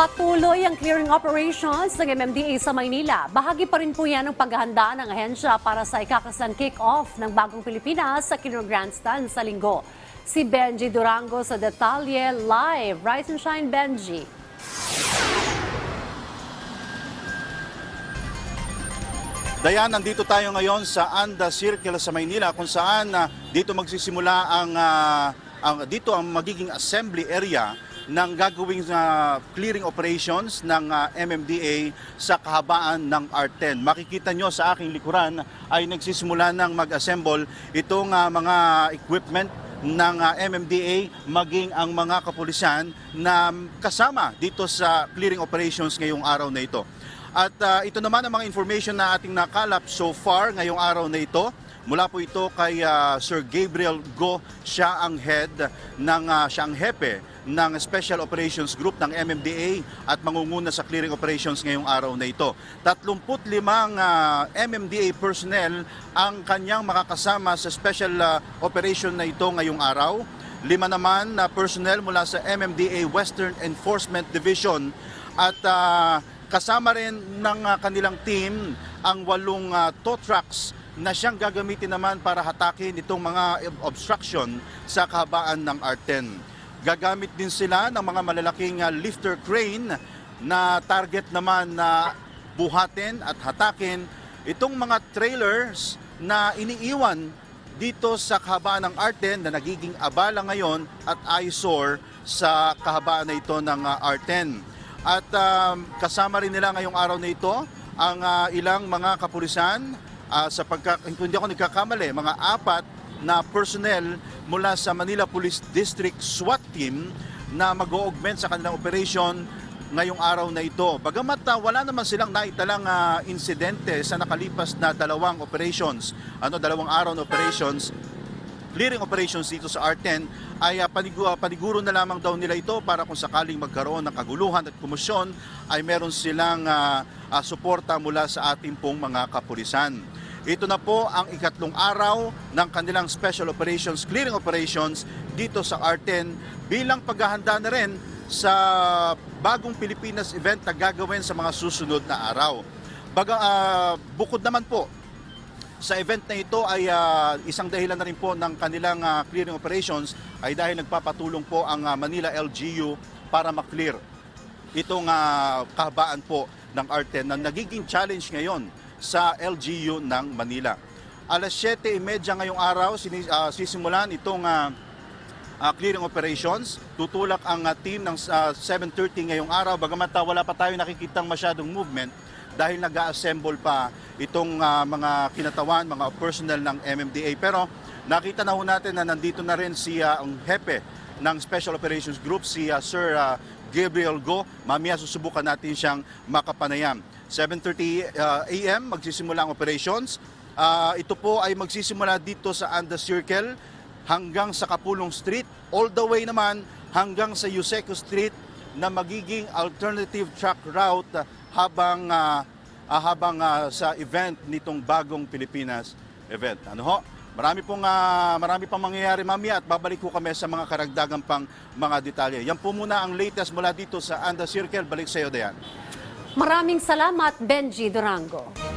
Patuloy ang clearing operations ng MMDA sa Maynila. Bahagi pa rin po yan ng paghahanda ng ahensya para sa ikakasang kick-off ng Bagong Pilipinas sa Quirino Grandstand sa linggo. Si Benji Durango sa Detalye Live. Rise and shine, Benji. Dayan, nandito tayo ngayon sa Anda Circle sa Maynila kung saan ah, dito magsisimula ang, ah, ang dito ang magiging assembly area ng gagawing ah, clearing operations ng ah, MMDA sa kahabaan ng R10. Makikita nyo sa aking likuran ay nagsisimula ng mag-assemble itong ah, mga equipment ng ah, MMDA maging ang mga kapulisan na kasama dito sa clearing operations ngayong araw na ito. At ah, ito naman ang mga information na ating nakalap so far ngayong araw na ito. Mula po ito kay ah, Sir Gabriel Go, siya ang head ng ah, siya hepe ng Special Operations Group ng MMDA at mangunguna sa clearing operations ngayong araw na ito. 35 ah, MMDA personnel ang kanyang makakasama sa special ah, operation na ito ngayong araw. Lima naman na personnel mula sa MMDA Western Enforcement Division at ah, kasama rin ng ah, kanilang team ang walong ah, tow trucks na siyang gagamitin naman para hatakin itong mga obstruction sa kahabaan ng R10. Gagamit din sila ng mga malalaking ah, lifter crane na target naman na buhatin at hatakin itong mga trailers na iniiwan dito sa kahabaan ng R10 na nagiging abala ngayon at eyesore sa kahabaan na ito ng ah, R10. At um, kasama rin nila ngayong araw na ito ang ah, ilang mga kapulisan ah, sa pagka, hindi ako nagkakamali, mga apat na personnel mula sa Manila Police District SWAT team na mag-augment sa kanilang operation ngayong araw na ito. Bagamat ah, wala naman silang naitalang ah, insidente sa nakalipas na dalawang operations, ano dalawang araw na operations, clearing operations dito sa R10 ay ah, panigu- ah, paniguro na lamang daw nila ito para kung sakaling magkaroon ng kaguluhan at komosyon ay meron silang ah, ah, suporta mula sa ating pong mga kapulisan. Ito na po ang ikatlong araw ng kanilang special operations, clearing operations dito sa R10 bilang paghahanda na rin sa bagong Pilipinas event na gagawin sa mga susunod na araw. Baga, ah, bukod naman po sa event na ito ay ah, isang dahilan na rin po ng kanilang ah, clearing operations ay dahil nagpapatulong po ang ah, Manila LGU para maklear itong ah, kahabaan po ng R10 na nagiging challenge ngayon sa LGU ng Manila. Alas 7.30 ngayong araw sini- ah, sisimulan itong ah, ah, clearing operations. Tutulak ang ah, team ng ah, 7.30 ngayong araw. Bagamat ah, wala pa tayo nakikitang masyadong movement dahil nag-assemble pa itong ah, mga kinatawan, mga personnel ng MMDA. Pero nakita na ho natin na nandito na rin si ah, ang hepe ng Special Operations Group, si ah, Sir ah, Gabriel Go. Mamaya susubukan natin siyang makapanayam. 7.30 ah, a.m. magsisimula ang operations. Ah, ito po ay magsisimula dito sa Anda Circle hanggang sa Kapulong Street, all the way naman hanggang sa Yuseco Street na magiging alternative truck route ah, habang ah, ah, habang ah, sa event nitong bagong Pilipinas event. Ano ho? Marami pong ah, marami pang mangyayari mamaya at babalik ko kami sa mga karagdagan pang mga detalye. Yan po muna ang latest mula dito sa Anda Circle. Balik sa iyo, Dayan. Maraming salamat, Benji Durango.